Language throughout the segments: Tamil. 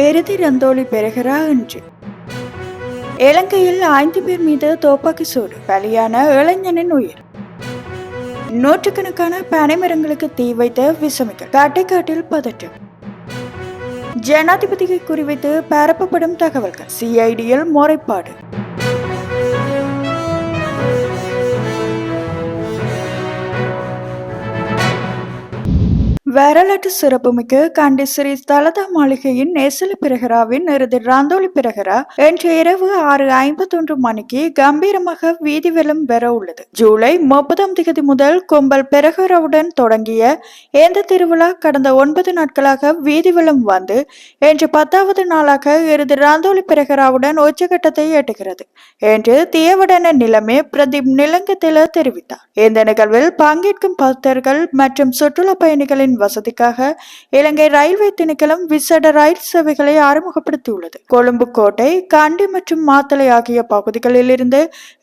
இறுதி ரந்தோலி பெறுகிறா என்று. இலங்கையில் ஐந்து பேர் மீது துப்பாக்கி சூடு பலியான இளைஞனின் உயிர். நூற்றுக்கணக்கான பனைமரங்களுக்கு தீ வைத்த விசமிகள் காட்டைக்காட்டில் பதற்றம் ஜனாதிபதியை குறிவைத்து பரப்பப்படும் தகவல்கள் சிஐடியில் முறைப்பாடு. வரலாற்று சிறப்புமிக்க கண்டி ஸ்ரீ தலதா மாளிகையின் நெசலி பிரகராவின் இறுதி ராந்தோலி பிரகரா இன்று இரவு ஆறு ஐம்பத்தொன்று மணிக்கு கம்பீரமாக வீதி வெள்ளம் பெற உள்ளது. ஜூலை முப்பதாம் தேதி முதல் கும்பல் பிரகராவுடன் தொடங்கிய இந்த திருவிழா கடந்த ஒன்பது நாட்களாக வீதி வெள்ளம் வந்து இன்று பத்தாவது நாளாக இறுதி ராந்தோலி பிரகராவுடன் உச்சகட்டத்தை எட்டுகிறது. என்று தியவடன நிலைமை பிரதீப் நிலங்கத்தில தெரிவித்தார். இந்த நிகழ்வில் பங்கேற்கும் பக்தர்கள் மற்றும் சுற்றுலா பயணிகளின் வசதிக்காக இலங்கை ரயில்வே திணைக்களம் விசேட ரயில் சேவைகளை அறிமுகப்படுத்தியுள்ளது. கொழும்பு கோட்டை கண்டி மற்றும் மாத்தளை ஆகிய பகுதிகளில் இருந்து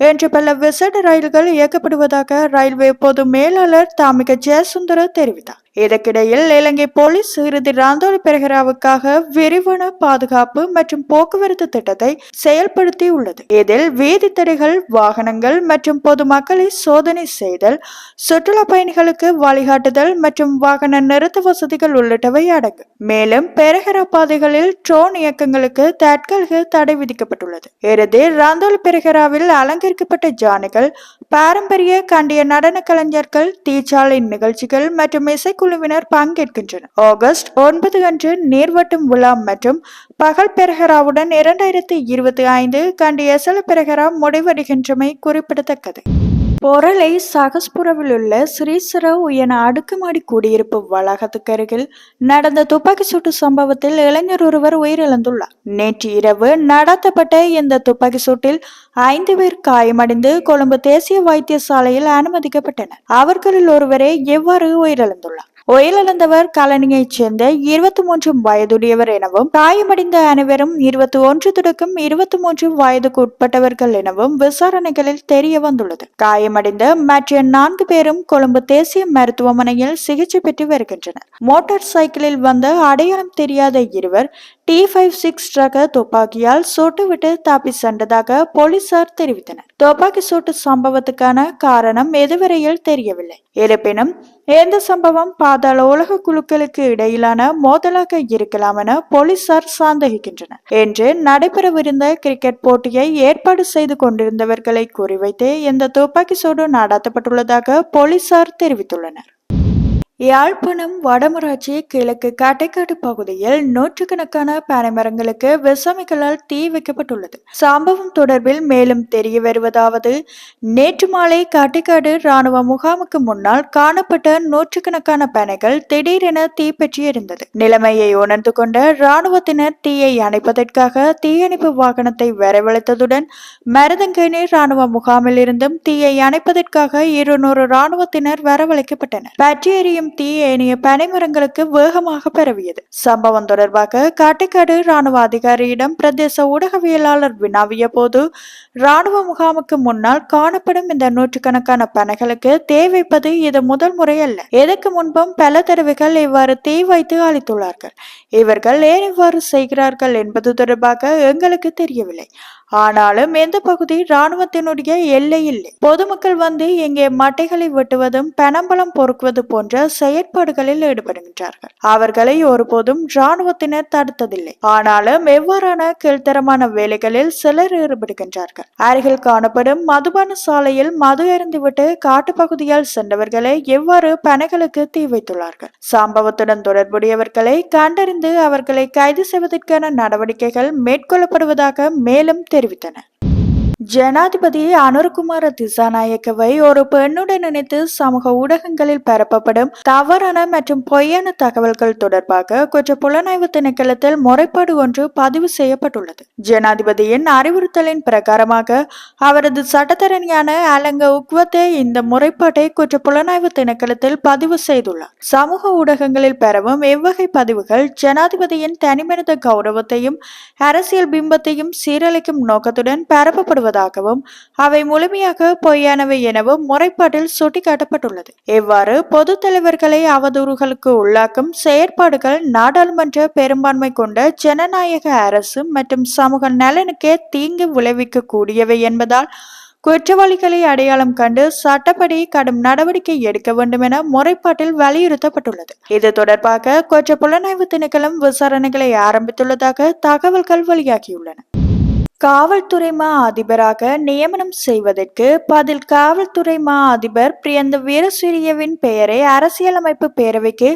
இன்று பல விசேட ரயில்கள் இயக்கப்படுவதாக ரயில்வே பொது மேலாளர் தாமிக ஜெயசுந்தர தெரிவித்தார். இதற்கிடையில் இலங்கை போலீஸ் இறுதி ராந்தோலி பெருகராவுக்காக விரிவான பாதுகாப்பு மற்றும் போக்குவரத்து திட்டத்தை செயல்படுத்தி உள்ளது இதில் வீதி தடைகள் வாகனங்கள் மற்றும் பொதுமக்களை சோதனை செய்தல் சுற்றுலா பயணிகளுக்கு வழிகாட்டுதல் மற்றும் வாகன நிறுத்த வசதிகள் உள்ளிட்டவை அடங்கும் மேலும் பெருகரா பாதைகளில் ட்ரோன் இயக்கங்களுக்கு தற்காலிக தடை விதிக்கப்பட்டுள்ளது. இறுதி ராந்தோல் பெருகராவில் அலங்கரிக்கப்பட்ட ஜானைகள் பாரம்பரிய கண்டிய நடன கலைஞர்கள் தீச்சாலை நிகழ்ச்சிகள் மற்றும் இசைக்குழுவினர் பங்கேற்கின்றனர். ஆகஸ்ட் ஒன்பது அன்று நீர்வட்டும் விழா மற்றும் பகல் பெருகராவுடன் இரண்டாயிரத்தி இருபத்தி ஐந்து கண்டிய எசல பெருகரா முடிவடைகின்றமை குறிப்பிடத்தக்கது. பொருளை சகஸ்புரவில் உள்ள ஸ்ரீசரவ் என அடுக்குமாடி குடியிருப்பு வளாகத்துக்கு அருகில் நடந்த துப்பாக்கி சூட்டு சம்பவத்தில் இளைஞர் ஒருவர் உயிரிழந்துள்ளார். நேற்று இரவு நடத்தப்பட்ட இந்த துப்பாக்கி சூட்டில் ஐந்து பேர் காயமடைந்து கொழும்பு தேசிய வைத்தியசாலையில் அனுமதிக்கப்பட்டனர். அவர்களில் ஒருவரே எவ்வாறு உயிரிழந்துள்ளார்? உயிரிழந்தவர் கலனியைச் சேர்ந்த இருபத்தி மூன்று வயதுடையவர் எனவும் காயமடைந்த அனைவரும் இருபத்தி ஒன்று தொடக்கம் இருபத்தி மூன்று வயதுக்கு உட்பட்டவர்கள் எனவும் விசாரணைகளில் தெரிய வந்துள்ளது காயமடைந்த மற்ற நான்கு பேரும் கொழும்பு தேசிய மருத்துவமனையில் சிகிச்சை பெற்று வருகின்றனர். மோட்டார் சைக்கிளில் வந்த அடையாளம் தெரியாத இருவர் டி ஃபைவ் சிக்ஸ் ரக துப்பாக்கியால் சுட்டுவிட்டு தப்பி சென்றதாக போலீசார் தெரிவித்தனர். துப்பாக்கி சூட்டு சம்பவத்துக்கான காரணம் எதுவரையில் தெரியவில்லை. இருப்பினும் இந்த சம்பவம் பாதாள உலக குழுக்களுக்கு இடையிலான மோதலாக இருக்கலாம் என போலீசார் சந்தேகிக்கின்றனர். என்று நடைபெறவிருந்த கிரிக்கெட் போட்டியை ஏற்பாடு செய்து கொண்டிருந்தவர்களை குறிவைத்து இந்த துப்பாக்கி சூடு நடத்தப்பட்டுள்ளதாக போலீசார் தெரிவித்துள்ளனர். யாழ்ப்பாணம் வடமராட்சி கிழக்கு காட்டைக்காடு பகுதியில் நூற்றுக்கணக்கான பனைமரங்களுக்கு விசமிகளால் தீ வைக்கப்பட்டுள்ளது. சம்பவம் தொடர்பில் மேலும் தெரிய வருவதாவது நேற்று மாலை காட்டைக்காடு ராணுவ முகாமுக்கு முன்னால் காணப்பட்ட நூற்றுக்கணக்கான பனைகள் திடீரென தீப்பற்றி இருந்தது நிலைமையை உணர்ந்து கொண்ட ராணுவத்தினர் தீயை அணைப்பதற்காக தீயணைப்பு வாகனத்தை வரவழைத்ததுடன் மருதங்கேணி ராணுவ முகாமில் இருந்தும் தீயை அணைப்பதற்காக இருநூறு ராணுவத்தினர் வரவழைக்கப்பட்டனர். பற்றி எரியும் தீ ஏனைய பனைமரங்களுக்கு வேகமாக பரவியது. சம்பவம் தொடர்பாக காட்டைக்காடு ராணுவ அதிகாரியிடம் பிரதேச ஊடகவியலாளர் வினாவிய போது ராணுவ முகாமுக்கு முன்னால் காணப்படும் இந்த நூற்றுக்கணக்கான பனைகளுக்கு தே வைப்பது இது முதல் முறை அல்ல இதற்கு முன்பும் பல தடவைகள் இவ்வாறு தீ வைத்து அளித்துள்ளார்கள் இவர்கள் ஏன் இவ்வாறு செய்கிறார்கள் என்பது தொடர்பாக எங்களுக்கு தெரியவில்லை. ஆனாலும் எந்த பகுதி இராணுவத்தினுடைய எல்லை இல்லை. பொதுமக்கள் வந்து இங்கே மட்டைகளை வெட்டுவதும் பனம்பழம் பொறுக்குவது போன்ற செயற்பாடுகளில் ஈடுபடுகின்றார்கள். அவர்களை ஒருபோதும் இராணுவத்தினர் தடுத்ததில்லை. ஆனாலும் எவ்வாறான கீழ்த்தரமான வேலைகளில் சிலர் ஈடுபடுகின்றார்கள். அருகில் காணப்படும் மதுபான சாலையில் மது அருந்திவிட்டு காட்டுப்பகுதியால் சென்றவர்களை எவ்வாறு பனைகளுக்கு தீ வைத்துள்ளார்கள்? சம்பவத்துடன் தொடர்புடையவர்களை கண்டறிந்து அவர்களை கைது செய்வதற்கான நடவடிக்கைகள் மேற்கொள்ளப்படுவதாக மேலும் தெரிவித்தனர் ஜனாதிபதி அனுர்குமார திசாநாயக்கவை ஒரு பெண்ணுடன் இணைத்து சமூக ஊடகங்களில் பரப்பப்படும் தவறான மற்றும் பொய்யான தகவல்கள் தொடர்பாக குற்ற புலனாய்வு திணைக்களத்தில் முறைப்பாடு ஒன்று பதிவு செய்யப்பட்டுள்ளது. ஜனாதிபதியின் அறிவுறுத்தலின் பிரகாரமாக அவரது சட்டத்தரணியான அலங்க உக்வத்தே இந்த முறைப்பாட்டை குற்ற புலனாய்வு திணைக்களத்தில் பதிவு செய்துள்ளார். சமூக ஊடகங்களில் பெறவும் எவ்வகை பதிவுகள் ஜனாதிபதியின் தனிமனித கௌரவத்தையும் அரசியல் பிம்பத்தையும் சீரழிக்கும் நோக்கத்துடன் பரப்பப்படுவதாக இருப்பதாகவும் அவை முழுமையாக பொய்யானவை எனவும் முறைப்பாட்டில் சுட்டிக்காட்டப்பட்டுள்ளது. இவ்வாறு பொது தலைவர்களை அவதூறுகளுக்கு உள்ளாக்கும் செயற்பாடுகள் நாடாளுமன்ற பெரும்பான்மை கொண்ட ஜனநாயக அரசு மற்றும் சமூக நலனுக்கே தீங்கு விளைவிக்க கூடியவை என்பதால் குற்றவாளிகளை அடையாளம் கண்டு சட்டப்படி கடும் நடவடிக்கை எடுக்க வேண்டும் என முறைப்பாட்டில் வலியுறுத்தப்பட்டுள்ளது. இது தொடர்பாக குற்ற புலனாய்வு திணைக்களம் விசாரணைகளை ஆரம்பித்துள்ளதாக தகவல்கள் வெளியாகியுள்ளன. காவல்துறை மா அதிபராக நியமனம் செய்வதற்கு பதில் காவல்துறை மா அதிபர் பிரியந்த வீரசூரியவின் பெயரை அரசியலமைப்பு பேரவைக்கு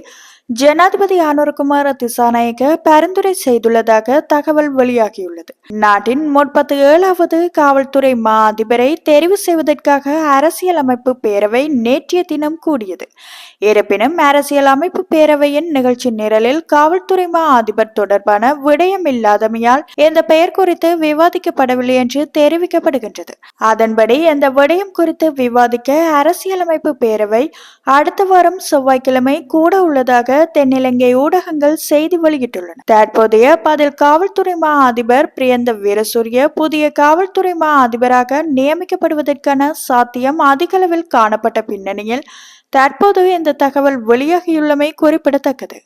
ஜனாதிபதி அனுரகுமார திசாநாயக்க பரிந்துரை செய்துள்ளதாக தகவல் வெளியாகியுள்ளது. நாட்டின் முப்பத்தி ஏழாவது காவல்துறை மா அதிபரை தெரிவு செய்வதற்காக அரசியலமைப்பு பேரவை நேற்றைய தினம் கூடியது. இருப்பினும் அரசியல் அமைப்பு பேரவையின் நிகழ்ச்சி நிரலில் காவல்துறை மா அதிபர் தொடர்பான விடயம் இல்லாதமையால் இந்த பெயர் குறித்து விவாதிக்கப்படவில்லை என்று தெரிவிக்கப்படுகின்றது. அதன்படி இந்த விடயம் குறித்து விவாதிக்க அரசியலமைப்பு பேரவை அடுத்த வாரம் செவ்வாய்க்கிழமை கூட உள்ளதாக தென்னிலங்கை ஊடகங்கள் செய்தி வெளியிட்டுள்ளன. தற்போதைய பதில் காவல்துறை மா அதிபர் பிரியந்த வீரசூரிய புதிய காவல்துறை மா அதிபராக நியமிக்கப்படுவதற்கான சாத்தியம் அதிகளவில் காணப்பட்ட பின்னணியில் தற்போது இந்த தகவல் வெளியாகியுள்ளமை குறிப்பிடத்தக்கது.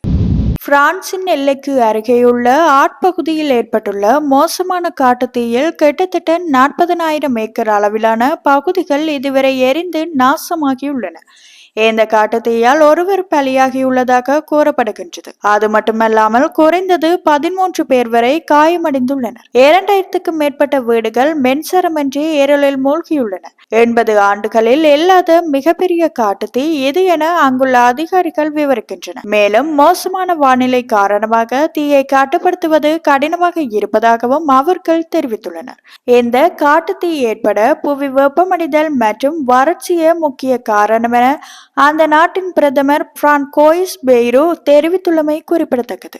பிரான்சின் எல்லைக்கு அருகேயுள்ள ஆட்பகுதியில் ஏற்பட்டுள்ள மோசமான காட்டுத்தீயில் கிட்டத்தட்ட நாற்பதனாயிரம் ஏக்கர் அளவிலான பகுதிகள் இதுவரை எரிந்து நாசமாகியுள்ளன. இந்த காட்டுத்தீயால் ஒருவர் பலியாகியுள்ளதாக கூறப்படுகின்றது. அது மட்டுமல்லாமல் குறைந்தது பதிமூன்று பேர் வரை காயமடைந்துள்ளனர். இரண்டாயிரத்துக்கும் மேற்பட்ட வீடுகள் மின்சாரமின்றி ஏரலில் மூழ்கியுள்ளன. எண்பது ஆண்டுகளில் இல்லாத மிகப்பெரிய காட்டுத்தீ இது என அங்குள்ள அதிகாரிகள் விவரிக்கின்றனர். மேலும் மோசமான வானிலை காரணமாக தீயை கட்டுப்படுத்துவது கடினமாக இருப்பதாகவும் அவர்கள் தெரிவித்துள்ளனர். இந்த காட்டுத்தீ ஏற்பட புவி வெப்பமடைதல் மற்றும் வறட்சியே முக்கிய காரணம் என அந்த நாட்டின் பிரதமர் பிரான்கோயிஸ் பெய்ரோ தெரிவித்துள்ளமை குறிப்பிடத்தக்கது.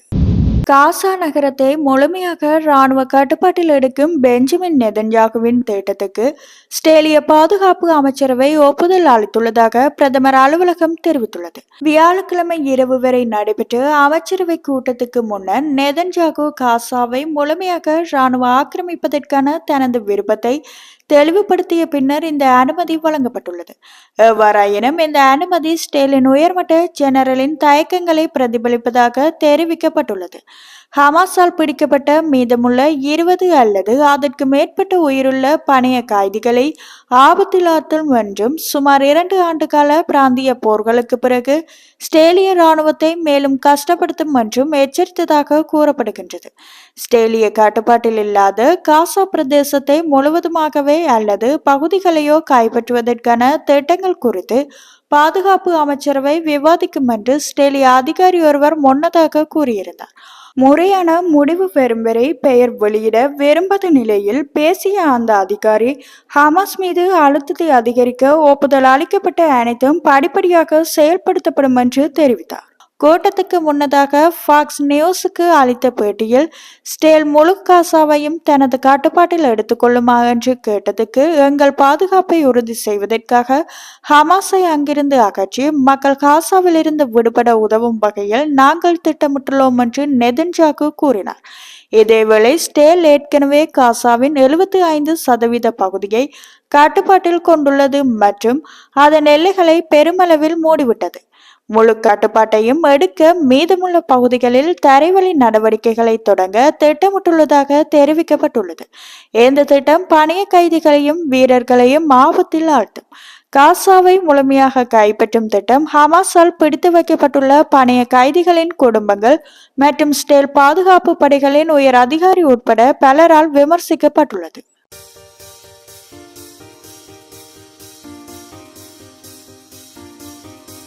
காசா நகரத்தை முழுமையாக இராணுவ கட்டுப்பாட்டில் எடுக்கும் பெஞ்சமின் நெதன்யாகுவின் திட்டத்துக்கு ஸ்டேலிய பாதுகாப்பு அமைச்சரவை ஒப்புதல் அளித்துள்ளதாக பிரதமர் அலுவலகம் தெரிவித்துள்ளது. வியாழக்கிழமை இரவு வரை நடைபெற்ற அமைச்சரவை கூட்டத்துக்கு முன்னர் நெதன்யாகு காசாவை முழுமையாக இராணுவ ஆக்கிரமிப்பதற்கான தனது விருப்பத்தை தெளிவுபடுத்திய பின்னர் இந்த அனுமதி வழங்கப்பட்டுள்ளது. எவ்வாறாயினும் இந்த அனுமதி ஸ்டேலின் உயர்மட்ட ஜெனரலின் தயக்கங்களை பிரதிபலிப்பதாக தெரிவிக்கப்பட்டுள்ளது. ஹமாஸால் பிடிக்கப்பட்ட மீதமுள்ள இருபது அல்லது அதற்கு மேற்பட்ட உயிருள்ள பணைய கைதிகளை ஆபத்தில் ஆத்தல் என்றும் சுமார் இரண்டு ஆண்டுகால பிராந்திய போர்களுக்கு பிறகு ஸ்டேலிய இராணுவத்தை மேலும் கஷ்டப்படுத்தும் என்றும் எச்சரித்ததாக கூறப்படுகின்றது. ஸ்டேலிய கட்டுப்பாட்டில் இல்லாத காசா பிரதேசத்தை முழுவதுமாகவே அல்லது பகுதிகளையோ கைப்பற்றுவதற்கான திட்டங்கள் குறித்து பாதுகாப்பு அமைச்சரவை விவாதிக்கும் என்று ஸ்டேலிய அதிகாரி ஒருவர் முன்னதாக கூறியிருந்தார். முறையான முடிவு பெறும் வரை பெயர் வெளியிட விரும்பாத நிலையில் பேசிய அந்த அதிகாரி ஹமாஸ் மீது அழுத்தத்தை அதிகரிக்க ஒப்புதல் அளிக்கப்பட்ட அனைத்தும் படிப்படியாக செயல்படுத்தப்படும் என்று தெரிவித்தார். கூட்டத்துக்கு முன்னதாக ஃபாக்ஸ் நியூஸுக்கு அளித்த பேட்டியில் ஸ்டேல் முழு காசாவையும் தனது கட்டுப்பாட்டில் எடுத்துக்கொள்ளுமா என்று கேட்டதுக்கு எங்கள் பாதுகாப்பை உறுதி செய்வதற்காக ஹமாஸை அங்கிருந்து அகற்றி மக்கள் காசாவிலிருந்து விடுபட உதவும் வகையில் நாங்கள் திட்டமிட்டுள்ளோம் என்று நெதன்ஜாக்கு கூறினார். இதேவேளை ஸ்டேல் ஏற்கனவே காசாவின் எழுபத்தி ஐந்து சதவீத பகுதியை கட்டுப்பாட்டில் கொண்டுள்ளது மற்றும் அதன் எல்லைகளை பெருமளவில் மூடிவிட்டது. முழு கட்டுப்பாட்டையும் எடுக்க மீதமுள்ள பகுதிகளில் தரைவழி நடவடிக்கைகளை தொடங்க திட்டமிட்டுள்ளதாக தெரிவிக்கப்பட்டுள்ளது. இந்த திட்டம் பணிய கைதிகளையும் வீரர்களையும் ஆபத்தில் ஆழ்த்தும். காசாவை முழுமையாக கைப்பற்றும் திட்டம் ஹமாஸால் பிடித்து வைக்கப்பட்டுள்ள பணைய கைதிகளின் குடும்பங்கள் மற்றும் ஸ்டேல் பாதுகாப்பு படைகளின் உயர் அதிகாரி உட்பட பலரால் விமர்சிக்கப்பட்டுள்ளது.